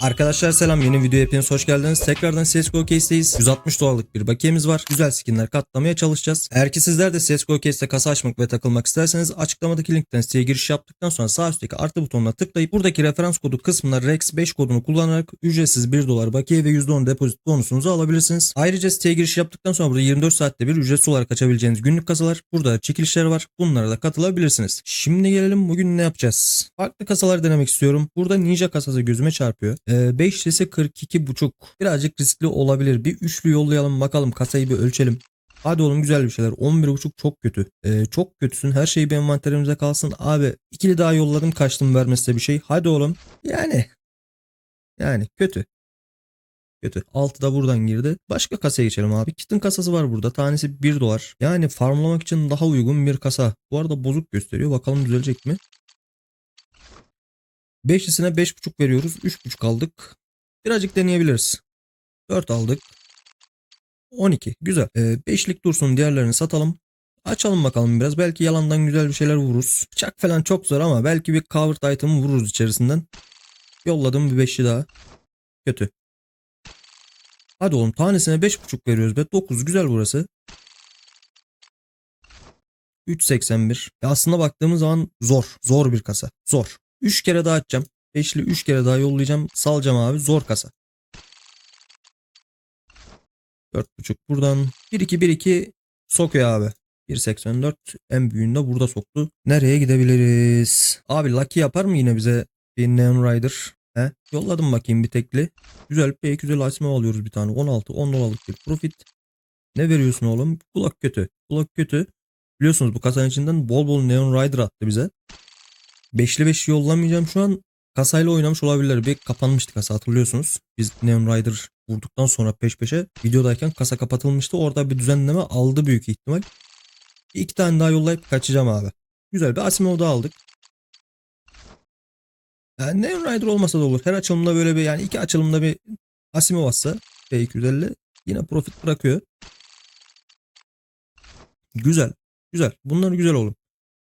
Arkadaşlar selam yeni videoya hepiniz hoş geldiniz. Tekrardan CSGO Case'deyiz. 160 dolarlık bir bakiyemiz var. Güzel skinler katlamaya çalışacağız. Eğer ki sizler de CSGO Case'de kasa açmak ve takılmak isterseniz açıklamadaki linkten siteye giriş yaptıktan sonra sağ üstteki artı butonuna tıklayıp buradaki referans kodu kısmına REX5 kodunu kullanarak ücretsiz 1 dolar bakiye ve %10 depozit bonusunuzu alabilirsiniz. Ayrıca siteye giriş yaptıktan sonra burada 24 saatte bir ücretsiz olarak açabileceğiniz günlük kasalar. Burada çekilişler var. Bunlara da katılabilirsiniz. Şimdi gelelim bugün ne yapacağız? Farklı kasalar denemek istiyorum. Burada Ninja kasası gözüme çarpıyor. Ee, 5'lisi 42.5. Birazcık riskli olabilir. Bir üçlü yollayalım bakalım kasayı bir ölçelim. Hadi oğlum güzel bir şeyler. 11.5 çok kötü. Ee, çok kötüsün. Her şey bir envanterimize kalsın. Abi ikili daha yolladım kaçtım vermesi bir şey. Hadi oğlum. Yani. Yani kötü. Kötü. 6 da buradan girdi. Başka kasaya geçelim abi. Kit'in kasası var burada. Tanesi 1 dolar. Yani farmlamak için daha uygun bir kasa. Bu arada bozuk gösteriyor. Bakalım düzelecek mi? 5'lisine 5.5 veriyoruz. 3.5 aldık. Birazcık deneyebiliriz. 4 aldık. 12. Güzel. Ee, 5'lik dursun diğerlerini satalım. Açalım bakalım biraz. Belki yalandan güzel bir şeyler vururuz. Bıçak falan çok zor ama belki bir covered item vururuz içerisinden. Yolladım bir 5'li daha. Kötü. Hadi oğlum tanesine 5.5 veriyoruz be. 9 güzel burası. 3.81. Ya aslında baktığımız zaman zor. Zor bir kasa. Zor. 3 kere daha atacağım. 5'li 3 kere daha yollayacağım. Salacağım abi. Zor kasa. 4.5 buradan. 1-2-1-2 sokuyor abi. 1.84 en büyüğünde burada soktu. Nereye gidebiliriz? Abi Lucky yapar mı yine bize bir Neon Rider? He? Yolladım bakayım bir tekli. Güzel pek güzel asma alıyoruz bir tane. 16 10 dolarlık bir profit. Ne veriyorsun oğlum? Kulak kötü. Kulak kötü. Biliyorsunuz bu kasanın içinden bol bol Neon Rider attı bize. Beşli beş yollamayacağım şu an. Kasayla oynamış olabilirler. Bir kapanmıştı kasa hatırlıyorsunuz. Biz Neon Rider vurduktan sonra peş peşe videodayken kasa kapatılmıştı. Orada bir düzenleme aldı büyük ihtimal. İki tane daha yollayıp kaçacağım abi. Güzel bir Asimov da aldık. Yani Neon Rider olmasa da olur. Her açılımda böyle bir yani iki açılımda bir Asimov atsa P250 yine profit bırakıyor. Güzel. Güzel. Bunlar güzel oğlum.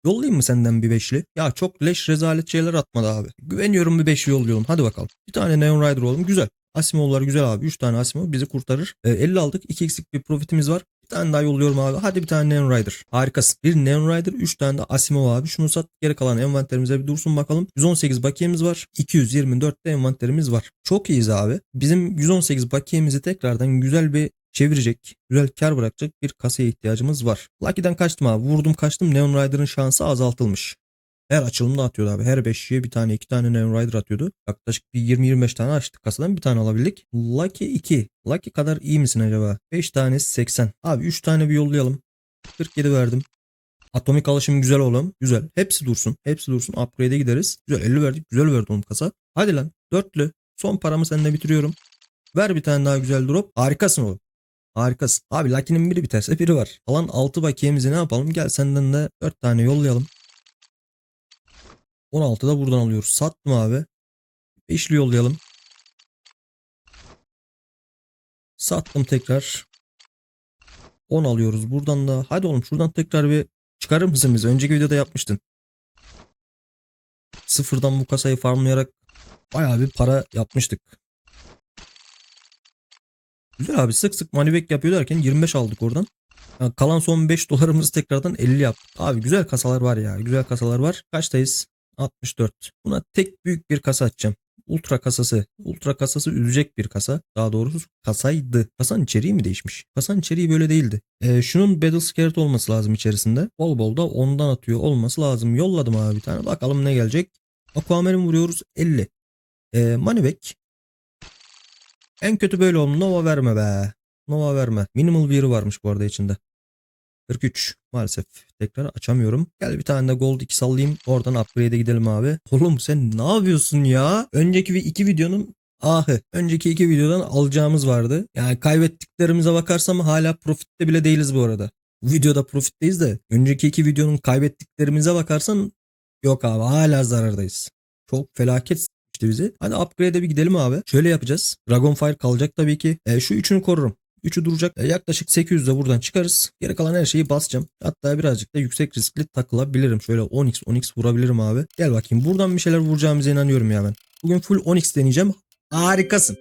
Yollayayım mı senden bir beşli? Ya çok leş rezalet şeyler atmadı abi. Güveniyorum bir beşli yolluyorum. Hadi bakalım. Bir tane Neon Rider oğlum. Güzel. Asimov'lar güzel abi. 3 tane Asimov bizi kurtarır. E, 50 aldık. 2 eksik bir profitimiz var. Bir tane daha yolluyorum abi. Hadi bir tane Neon Rider. Harikasın. Bir Neon Rider 3 tane de Asimov abi. Şunu sat. Geri kalan envanterimize bir dursun bakalım. 118 bakiyemiz var. 224 de envanterimiz var. Çok iyiyiz abi. Bizim 118 bakiyemizi tekrardan güzel bir çevirecek, güzel kar bırakacak bir kasaya ihtiyacımız var. Lucky'den kaçtım abi. Vurdum kaçtım. Neon Rider'ın şansı azaltılmış. Her açılımda atıyordu abi. Her 5'liye bir tane 2 tane Neon Rider atıyordu. Yaklaşık bir 20-25 tane açtık kasadan bir tane alabildik. Lucky 2. Lucky kadar iyi misin acaba? 5 tanesi 80. Abi 3 tane bir yollayalım. 47 verdim. Atomik alışım güzel oğlum. Güzel. Hepsi dursun. Hepsi dursun. Upgrade'e gideriz. Güzel 50 verdik. Güzel verdi oğlum kasa. Hadi lan. Dörtlü. Son paramı seninle bitiriyorum. Ver bir tane daha güzel drop. Harikasın oğlum. Harikasın. Abi Lucky'nin biri biterse biri var. Alan 6 bakiyemizi ne yapalım? Gel senden de 4 tane yollayalım. 16 da buradan alıyoruz. Sattım abi. 5'li yollayalım. Sattım tekrar. 10 alıyoruz buradan da. Hadi oğlum şuradan tekrar bir çıkarır mısın bize? Önceki videoda yapmıştın. Sıfırdan bu kasayı farmlayarak bayağı bir para yapmıştık. Güzel abi sık sık moneyback yapıyor derken 25 aldık oradan. Yani kalan son 5 dolarımızı tekrardan 50 yaptık. Abi güzel kasalar var ya. Güzel kasalar var. Kaçtayız? 64. Buna tek büyük bir kasa açacağım. Ultra kasası. Ultra kasası üzecek bir kasa. Daha doğrusu kasaydı. Kasanın içeriği mi değişmiş? Kasanın içeriği böyle değildi. Ee, şunun Battle Scared olması lazım içerisinde. Bol bol da ondan atıyor olması lazım. Yolladım abi bir tane. Bakalım ne gelecek. Aquamarine vuruyoruz 50. Ee, Moneyback en kötü böyle oldu. Nova verme be. Nova verme. Minimal bir varmış bu arada içinde. 43. Maalesef tekrar açamıyorum. Gel bir tane de gold 2 sallayayım. Oradan upgrade'e gidelim abi. Oğlum sen ne yapıyorsun ya? Önceki ve iki videonun ahı. Önceki iki videodan alacağımız vardı. Yani kaybettiklerimize bakarsam hala profitte bile değiliz bu arada. Bu videoda profitteyiz de önceki iki videonun kaybettiklerimize bakarsan yok abi hala zarardayız. Çok felaket işte bizi. Hadi upgrade'e bir gidelim abi. Şöyle yapacağız. Dragonfire kalacak tabii ki. E, şu üçünü korurum. Üçü duracak. E, yaklaşık 800'de buradan çıkarız. Geri kalan her şeyi basacağım. Hatta birazcık da yüksek riskli takılabilirim. Şöyle 10x 10x vurabilirim abi. Gel bakayım. Buradan bir şeyler vuracağımıza inanıyorum ya ben. Bugün full 10x deneyeceğim. Harikasın.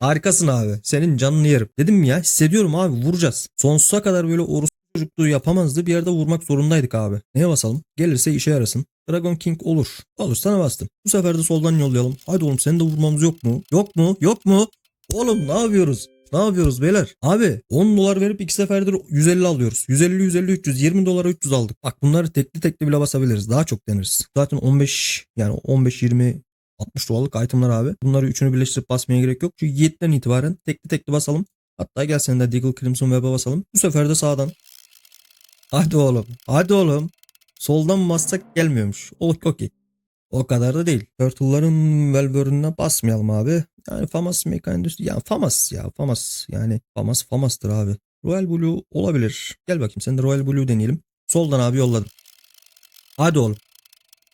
Harikasın abi. Senin canını yerim. Dedim ya hissediyorum abi vuracağız. Sonsuza kadar böyle orospu çocukluğu yapamazdı. Bir yerde vurmak zorundaydık abi. Neye basalım? Gelirse işe yarasın. Dragon King olur. Olur sana bastım. Bu sefer de soldan yollayalım. Hadi oğlum seni de vurmamız yok mu? Yok mu? Yok mu? Oğlum ne yapıyoruz? Ne yapıyoruz beyler? Abi 10 dolar verip iki seferdir 150 alıyoruz. 150 150 300 20 dolara 300 aldık. Bak bunları tekli tekli bile basabiliriz. Daha çok deneriz. Zaten 15 yani 15 20 60 dolarlık itemlar abi. Bunları üçünü birleştirip basmaya gerek yok. Çünkü 7'den itibaren tekli tekli basalım. Hatta gel sen de Deagle Crimson Web'e basalım. Bu sefer de sağdan. Hadi oğlum. Hadi oğlum. Soldan bassak gelmiyormuş. O okey. O kadar da değil. Turtle'ların Welburn'una basmayalım abi. Yani Famas Mekanik yani Famas ya Famas yani Famas Famas'tır abi. Royal Blue olabilir. Gel bakayım sen de Royal Blue deneyelim. Soldan abi yolladım. Hadi oğlum.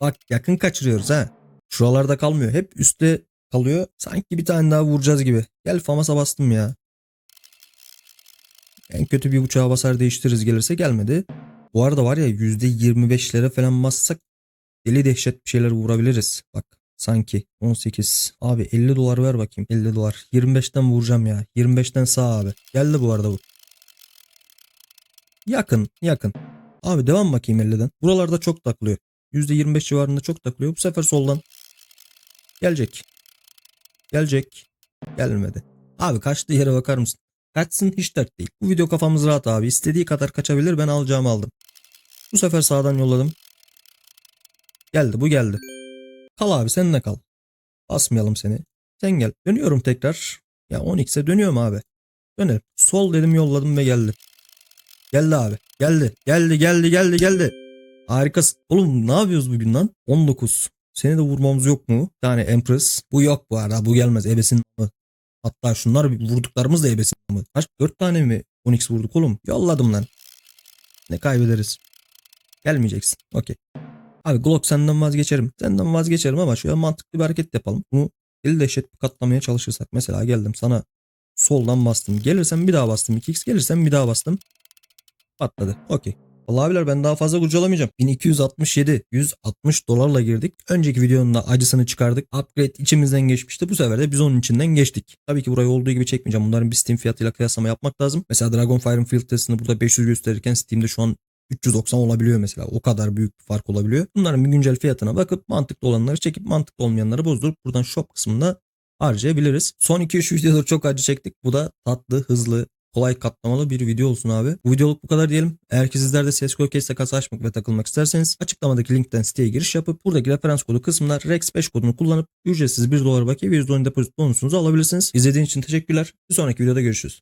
Bak yakın kaçırıyoruz ha. Şuralarda kalmıyor. Hep üstte kalıyor. Sanki bir tane daha vuracağız gibi. Gel Famas'a bastım ya. En kötü bir uçağa basar değiştiririz gelirse gelmedi. Bu arada var ya %25'lere falan bassak deli dehşet bir şeyler vurabiliriz. Bak sanki 18. Abi 50 dolar ver bakayım 50 dolar. 25'ten vuracağım ya. 25'ten sağ abi. Geldi bu arada bu. Yakın yakın. Abi devam bakayım 50'den. Buralarda çok taklıyor. %25 civarında çok takılıyor. Bu sefer soldan. Gelecek. Gelecek. Gelmedi. Abi kaçtığı yere bakar mısın? Kaçsın hiç dert değil. Bu video kafamız rahat abi. İstediği kadar kaçabilir ben alacağımı aldım. Bu sefer sağdan yolladım. Geldi bu geldi. Kal abi sen de kal. Basmayalım seni. Sen gel. Dönüyorum tekrar. Ya 10x'e dönüyorum abi. Dönelim. Sol dedim yolladım ve geldi. Geldi abi. Geldi. Geldi geldi geldi geldi. Harikasın. Oğlum ne yapıyoruz bugün lan? 19. Seni de vurmamız yok mu? Tane Empress. Bu yok bu arada. Bu gelmez. Ebesin? Hatta şunlar vurduklarımız da ebesin? Kaç? 4 tane mi 10x vurduk oğlum? Yolladım lan. Ne kaybederiz? Gelmeyeceksin. Okey. Abi Glock senden vazgeçerim. Senden vazgeçerim ama şöyle mantıklı bir hareket yapalım. Bunu deli dehşet katlamaya çalışırsak. Mesela geldim sana soldan bastım. Gelirsen bir daha bastım. 2x gelirsen bir daha bastım. Patladı. Okey. Vallahi abiler ben daha fazla kurcalamayacağım. 1267 160 dolarla girdik. Önceki videonun da acısını çıkardık. Upgrade içimizden geçmişti. Bu sefer de biz onun içinden geçtik. Tabii ki burayı olduğu gibi çekmeyeceğim. Bunların bir Steam fiyatıyla kıyaslama yapmak lazım. Mesela Dragonfire'ın filtresini burada 500 gösterirken Steam'de şu an 390 olabiliyor mesela. O kadar büyük bir fark olabiliyor. Bunların bir güncel fiyatına bakıp mantıklı olanları çekip mantıklı olmayanları bozdurup buradan shop kısmında harcayabiliriz. Son 2-3 videodur çok acı çektik. Bu da tatlı, hızlı, kolay katlamalı bir video olsun abi. Bu videoluk bu kadar diyelim. Eğer ki sizler de CSGO Case'le kasa açmak ve takılmak isterseniz açıklamadaki linkten siteye giriş yapıp buradaki referans kodu kısmında REX5 kodunu kullanıp ücretsiz 1 dolar bakiye ve %10 depozit bonusunuzu alabilirsiniz. İzlediğiniz için teşekkürler. Bir sonraki videoda görüşürüz.